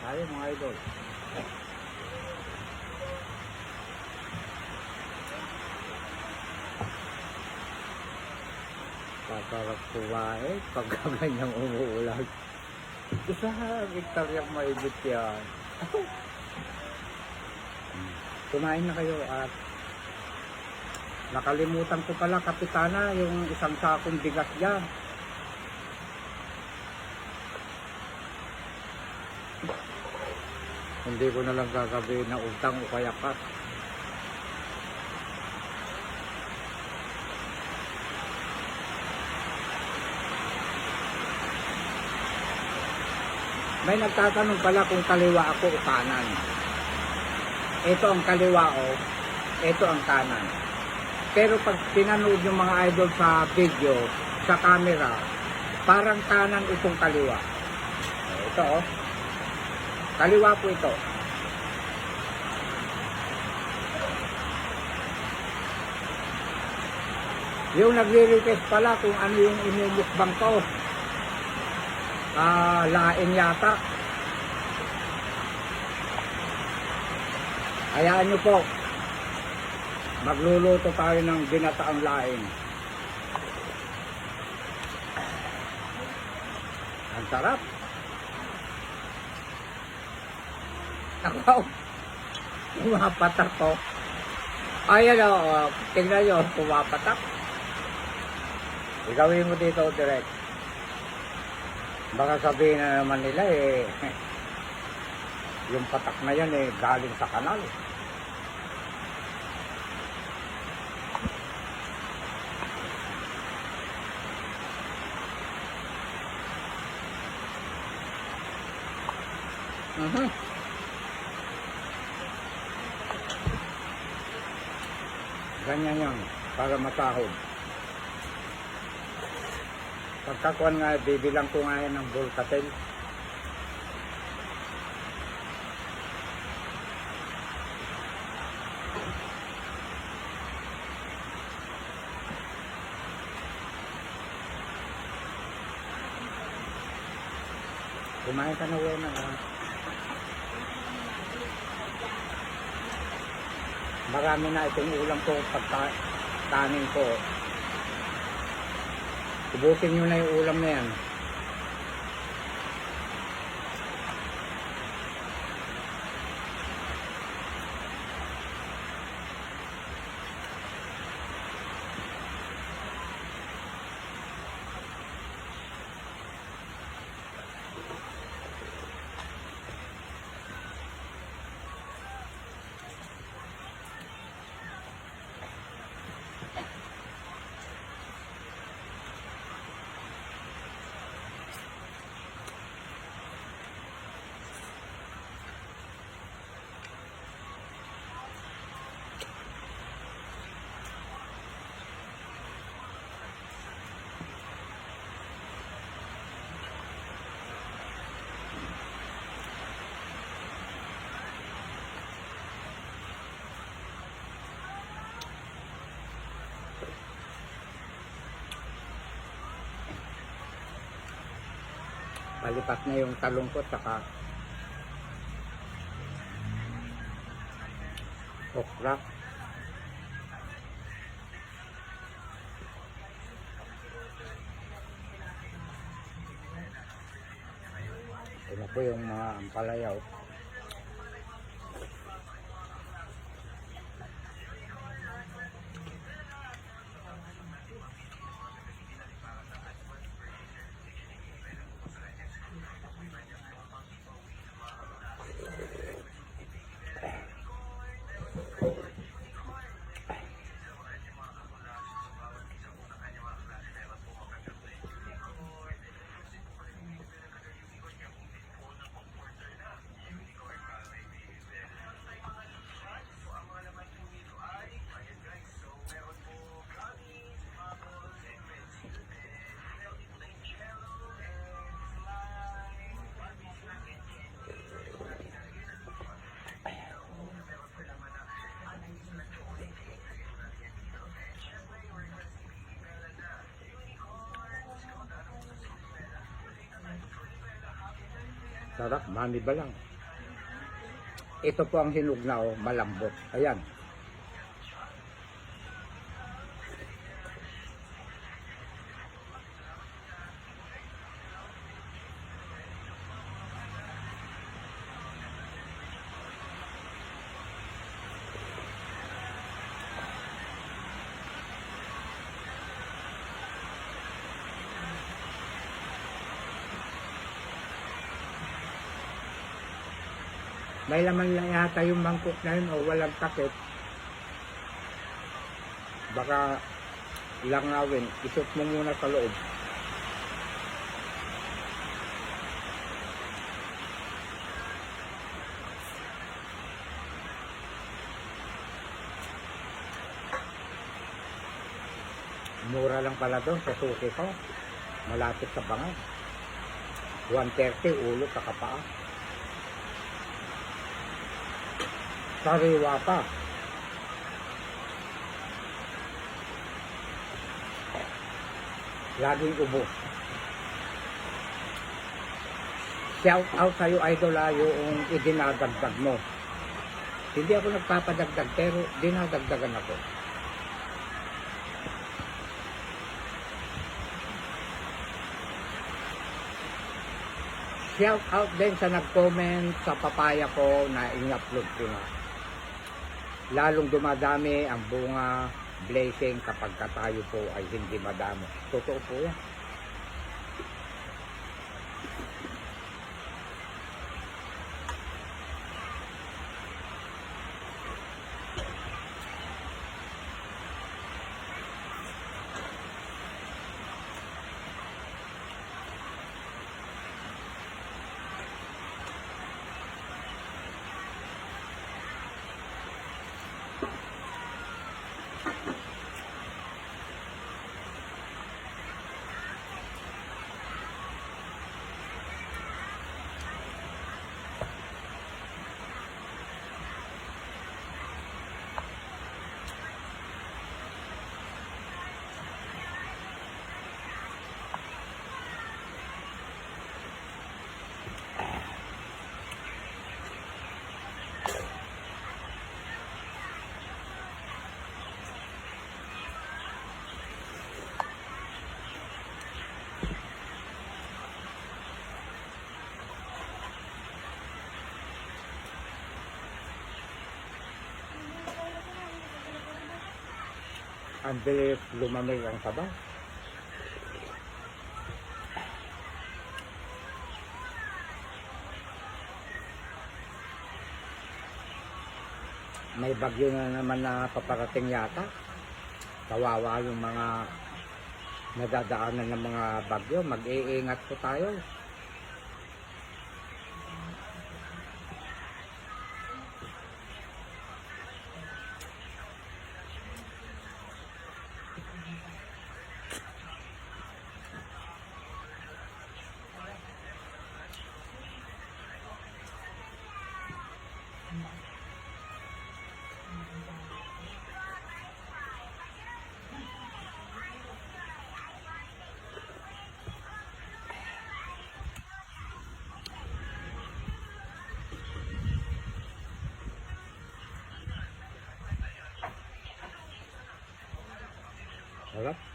Tayo mga idol. Paparap kumain pagka ganyang umuulan. Isa hektaryang maibit yan. Kumain na kayo at nakalimutan ko pala kapitana yung isang sakong bigas dyan. Hindi ko na lang gagawin na utang o kaya cut. May nagtatanong pala kung kaliwa ako o kanan. Ito ang kaliwa o, ito ang kanan. Pero pag pinanood yung mga idol sa video, sa camera, parang kanan itong kaliwa. Ito oh. Kaliwa po ito. Yung nagre-request pala kung ano yung inumukbang ko. Ah, lain yata. Hayaan nyo po. Magluluto tayo ng ginataang laing. Ang sarap. Ako, pumapatak ko. Ayan o, oh, tingnan nyo, pumapatak. Igawin mo dito direct. Baka sabihin na naman nila eh, yung patak na yan eh, galing sa kanal. Mhm. Ganyan yan, para matahod. Pagkakuan nga, bibilang ko nga yan ng bulkatel. Kumain ka na Wena. ah. Marami na itong ulam ko pagka kanin ko. Ubusin nyo na yung ulam na yan. Palipat na yung talong ko saka okra. Ito po yung mga ampalayaw. Sarap, manibalang. Ito po ang hinugnaw, malambot. Ayan. May laman lang yata yung mangkok na yun o walang takip. Baka langawin. Isot mo muna sa loob. Mura lang pala doon sa suki ko. Malapit sa bangay. 130 ulo sa kapaa. Sariwa pa. Laging ubos. Shout out sa'yo, idol, ah, yung idinadagdag mo. Hindi ako nagpapadagdag, pero dinadagdagan ako. Shout out din sa nag-comment sa papaya ko na in-upload ko na. Lalong dumadami ang bunga blazing kapag ka tayo po ay hindi madamo. Totoo po yan. Ang bilis lumamig ang sabaw. May bagyo na naman na paparating yata. Kawawa yung mga nadadaanan ng mga bagyo. Mag-iingat po tayo. Sarap.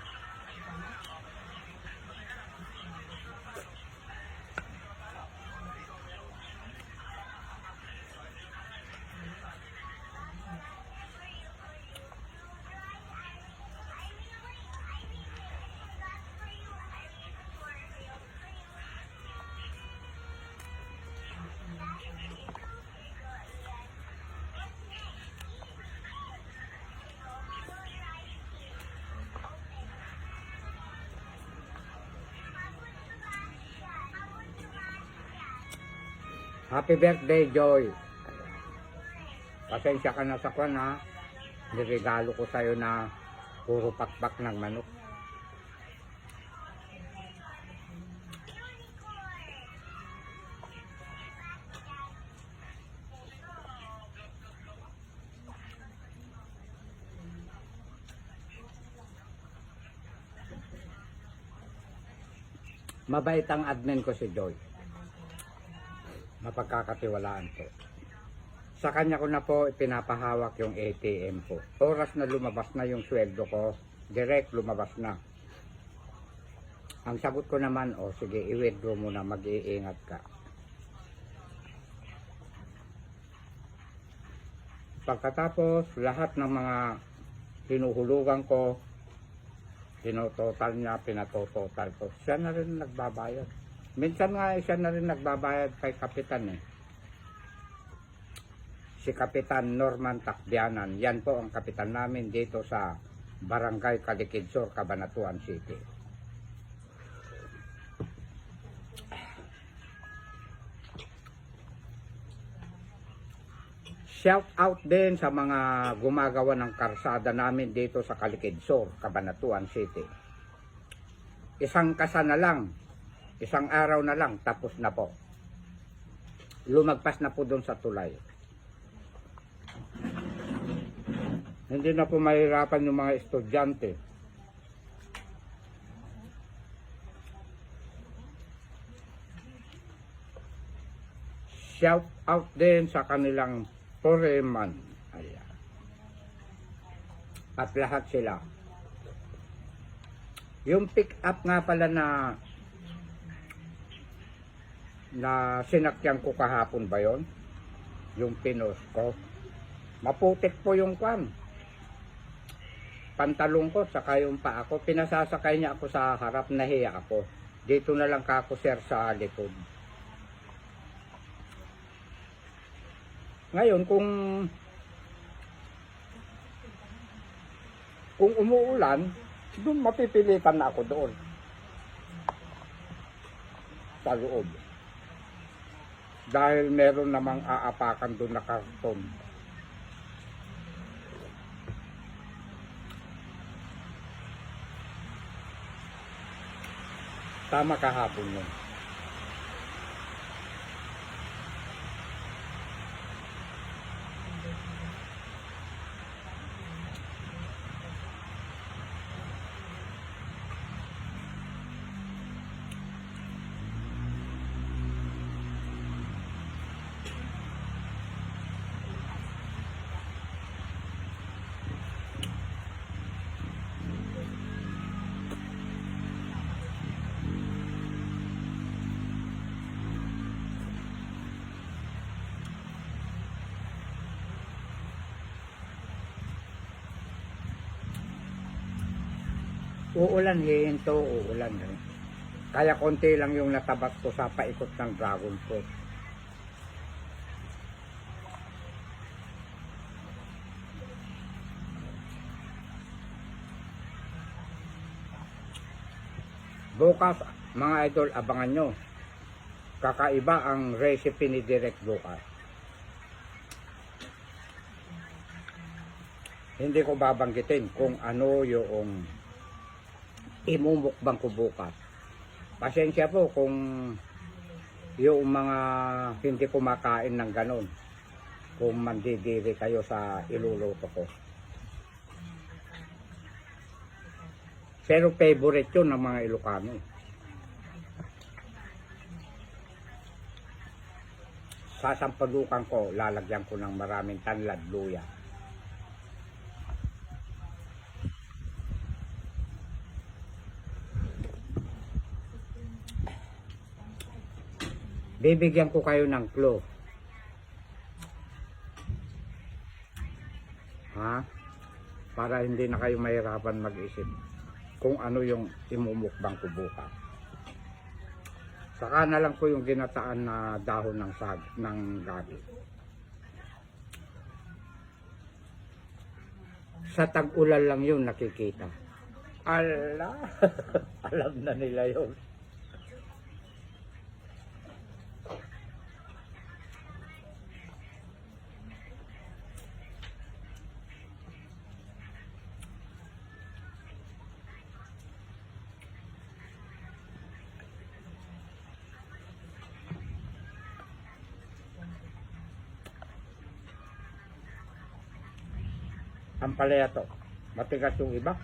Happy birthday, Joy. Pasensya ka na sa kwan ha. Niregalo ko sa'yo na puro pakpak ng manok. Mabait ang admin ko si Joy. Mapagkakatiwalaan ko. Sa kanya ko na po pinapahawak yung ATM ko. Oras na lumabas na yung sweldo ko, direct lumabas na. Ang sagot ko naman, o sige, i-withdraw mo na, mag-iingat ka. Pagkatapos, lahat ng mga hinuhulugan ko, tinototal niya, pinatototal ko. Siya na rin nagbabayad. Minsan nga, siya na rin nagbabayad kay Kapitan eh. Si Kapitan Norman Takbianan. Yan po ang kapitan namin dito sa Barangay Kalikidsor, Cabanatuan City. Shout out din sa mga gumagawa ng karsada namin dito sa Kalikidsor, Cabanatuan City. Isang kasa na lang, isang araw na lang, tapos na po. Lumagpas na po doon sa tulay. Hindi na po mahirapan yung mga estudyante. Shout out din sa kanilang foreman. Ayan. At lahat sila. Yung pick up nga pala na na sinakyan ko kahapon ba yon? Yung pinos ko. Maputik po yung kwan. Pantalong ko, saka yung pa ako. Pinasasakay niya ako sa harap, nahiya ako. Dito na lang kako sir sa likod. Ngayon, kung kung umuulan, doon mapipilitan na ako doon. Sa loob. Dahil meron namang aapakan doon na karton. Tama kahapon yun. Uulan, hihinto, uulan rin. Kaya konti lang yung natabat ko sa paikot ng dragon fruit. Bukas, mga idol, abangan nyo. Kakaiba ang recipe ni Direk bukas. Hindi ko babanggitin kung ano yung imumukbang ko bukas. Pasensya po kung yung mga hindi kumakain ng ganon. Kung mandidiri kayo sa iluluto ko. Pero favorite yun ng mga Ilocano. Sasampalukan ko, lalagyan ko ng maraming tanlad luya. Bibigyan ko kayo ng clue. Ha? Para hindi na kayo mahirapan mag-isip kung ano yung imumukbang ko bukas. Saka na lang po yung ginataan na dahon ng sag ng gabi. Sa tag-ulan lang yun nakikita. Ala, alam na nila yun. Ang palaya to. Matigas yung iba.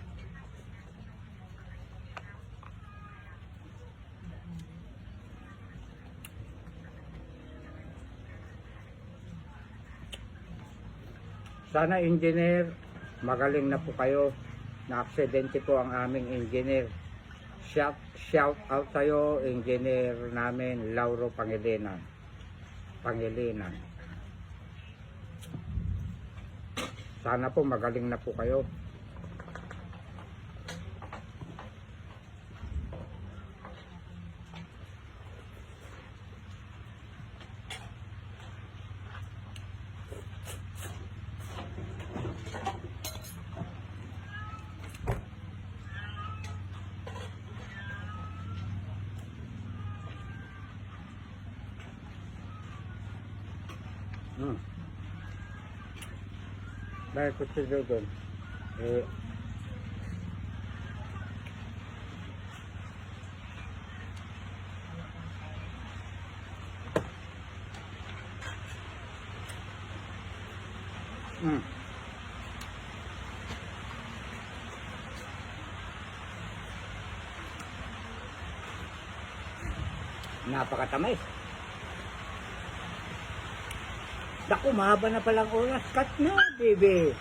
Sana engineer, magaling na po kayo. Na-aksidente po ang aming engineer. Shout, shout out sa'yo, engineer namin, Lauro Pangilinan. Pangilinan. Sana po magaling na po kayo. Ko si doon. Eh, Hmm. Napakatamis. Naku, mahaba na palang oras. Cut na, baby.